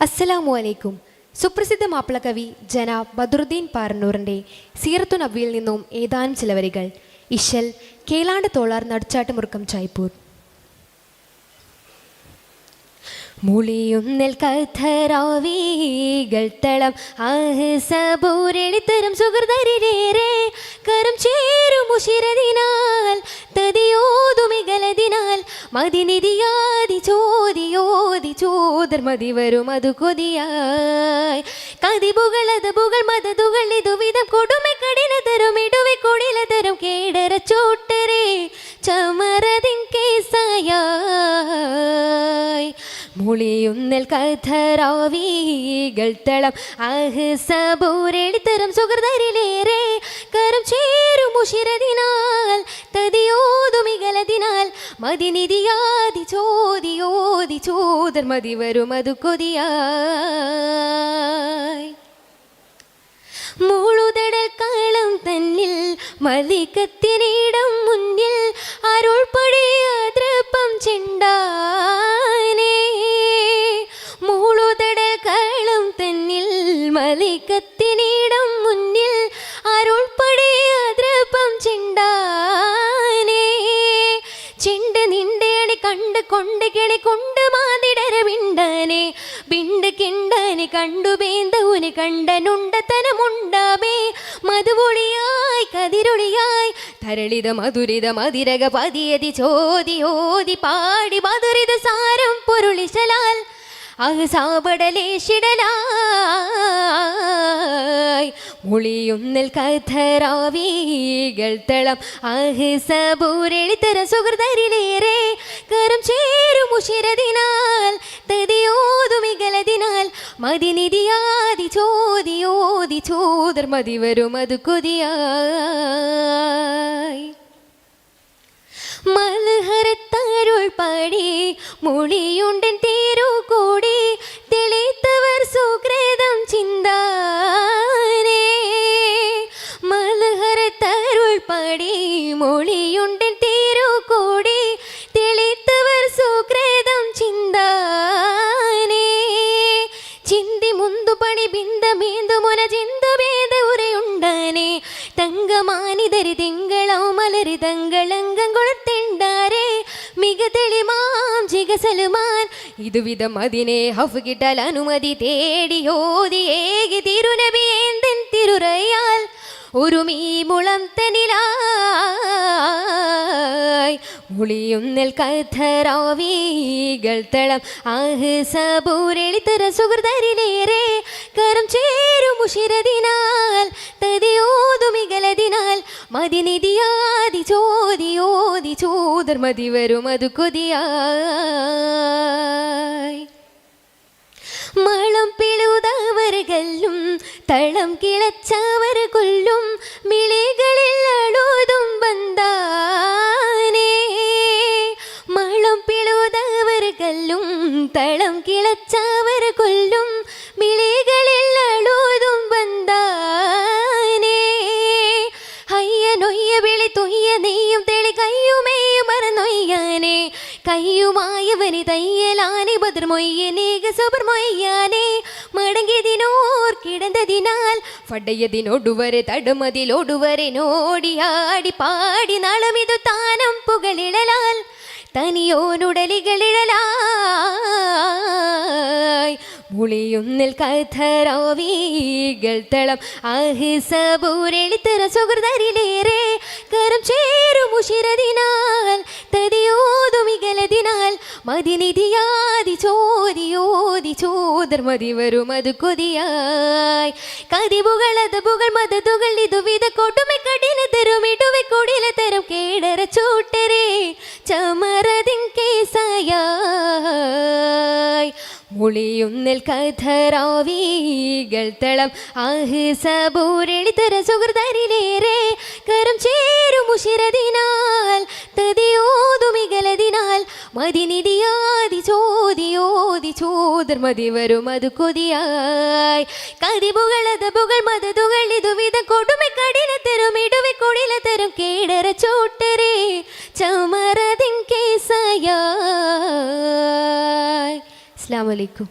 അസ്സലാമു അലൈക്കും സുപ്രസിദ്ധ മാപ്പിള കവി ജനാബ് ബദറുദ്ദീൻ പാറന്നൂറിന്റെ സീറത്തു നബിയിൽ നിന്നും ഏതാനും ചില വരികൾ. ഇശൽ കേളാണ്ട് തോളാർ നടുച്ചാട്ടുമുറുക്കം ചായ്പൂർ. മുളിയുന്നൽ കഥരാവീകൾ തളം ആഹ് സുഹൃതരിലേറെ കരം ചേരും തതിയോതുമികലതിനാൽ മതിനിധിയാതി ചോദിയോതി ചോദർ മതി വരും അത് കൊതിയായി. കതിപുകൾ പുകൾ മതതുകൾ ഇതുവിധം കൊടുമെ കഠിന തരും ഇടുവെ കൊടില തരും കേടര ചോട്ടരെ ചമരതിൻ കേസായായി. മുളിയുന്നൽ കഥറാവീകൾ തളം ആഹ് സുഹൃതരിലേറെ കരം ചേരും തതിയോതുമികലതിനാൽ മതിനിധിയാതി ചോദിയോതി ചോദർ മതി വരും അത് കൊതിയായി. മുഴുതടൽ കാളം തന്നിൽ മലികത്തിനിടം മുന്നിൽ അരുൾ പടയാദ്രപ്പം ചെണ്ടാനേ. മുഴുതടൽ കാളം തന്നിൽ മലിക്കത്തിനിടം കണ്ട് കിളി കൊണ്ട് മാതിടര വിണ്ടാനെ. ബിണ്ട് കിണ്ടാനെ കണ്ടു വേന്തവന് കണ്ടനുണ്ടതനമുണ്ടാമേ മധുപൊളിയായി കതിരൊളിയായി തരളിത മധുരിത മതിരക പതിയതി ചോതി ഓതി പാടി മധുരിത സാരം പൊരുളിശലാൽ. അഹ് സാപടലേശിടലായി മുളിയുന്നൽ കഥറാവീകൾ തളം. അഹ് സബൂരെളിത്തര സുഹൃതരിലേറെ കരം ചേരും ഉശിരതിനാൽ. തതിയോതുമികലതിനാൽ മതിനിധിയാതി ചോദിയോതി ചോദർ മതി വരും അത് കൊതിയായി. മൽഹരത്തരുൾ പാടി മൊഴിയുണ്ടൻ പാടി മൊഴിയുണ്ടിൻ തീരുകൂടി തെളിത്തവർ സുക്രേതം ചിന്താനേ. ചിന്തി മുന്തു പണി ബിന്ദമേന്തു മുന ചിന്തഭേദ ഉരയുണ്ടാനേ. തങ്കമാനിതരി തിങ്കളോ മലരി തങ്കളങ്കം കൊടുത്തിണ്ടാരേ മിക തെളിമാം ജിഗസലുമാൻ ഇതുവിധം അതിനെ ഹഫ് കിട്ടാൽ അനുമതി തേടി ഓതി ഏകി തിരുനബി ഏന്തൻ തിരുറയാൽ ഒരു മീ മുളം തനിലായി. മുളിയുന്നൽ കഥറാവീകൾ തളം. ആഹ് സബൂരെളിത്തര സുഹൃതരിലേറെ കരം ചേരും ഉശിരതിനാൽ. തതിയോതുമികലതിനാൽ മതിനിധിയാതി ചോദിയോതി ചോദർ മതി വരും അത് കൊതിയായി. മളം പിളുതവറുകല്ലും തളം കിളച്ചവർ കല്ലും തളം കിളച്ചവർ കൊല്ലും മിളികളിൽ അളൂതും ബന്ധാനേ അയ്യ നൊയ്യ വിളി തൊയ്യ നെയ്യും തെളി കയ്യുമേയും മറന്നൊയ്യാനേ. കയ്യുമായവന് തയ്യലാനെ ബദർമൊയ്യനേക സബർ മൊയ്യാനേ മടങ്ങിയതിനോർ കിടന്നതിനാൽ ഫടയതിനോടുവരെ തടുമതിലോടുവരെ നോടിയാടി പാടി നളമിതു താനം പുകളിടലാൽ തനിയോനുടലികളിടലായി മുളിയുന്നിൽ കഥറാവീകൾ തളം. ആഹ് സബൂരെളിത്തര സുഹൃതരിലേറെ കരം ചേരും ഉശിരതിനാൽ. തതിയോതുമികലതിനാൽ മതിനിധിയാതി ചോദിയോതി ചോദർ മതി വരും അത് കൊതിയായി. കതിവുകൾ പുകൾ മതതുകൾ ഇതുവിധ കൊടുമെ കഠിന തരും ഇടുവെ കൊടില തരും കേടര ചൂട്ടരേ ചമറതിൻ കേസായായി. മുളിയുന്നൽ കഥറാവീകൾ തളം ആഹ് സബൂരെളിത്തര സുഹൃതരിലേറെ കരം ചേരും ഉശിരതിനാൽ. മതിനിധിയാതി ചോദിയോതി ചോദർ മതി വരും അത് കൊതിയായി. കതിബുകളത് പുകൾ മതതുകൾ ഇതുവിധ കൊടുമ കടിന തരും ഇടുവി കൊടില തരും കേടര ചോട്ടരെ ചമറതിൻ കേസായ അസ്സാം വലൈക്കും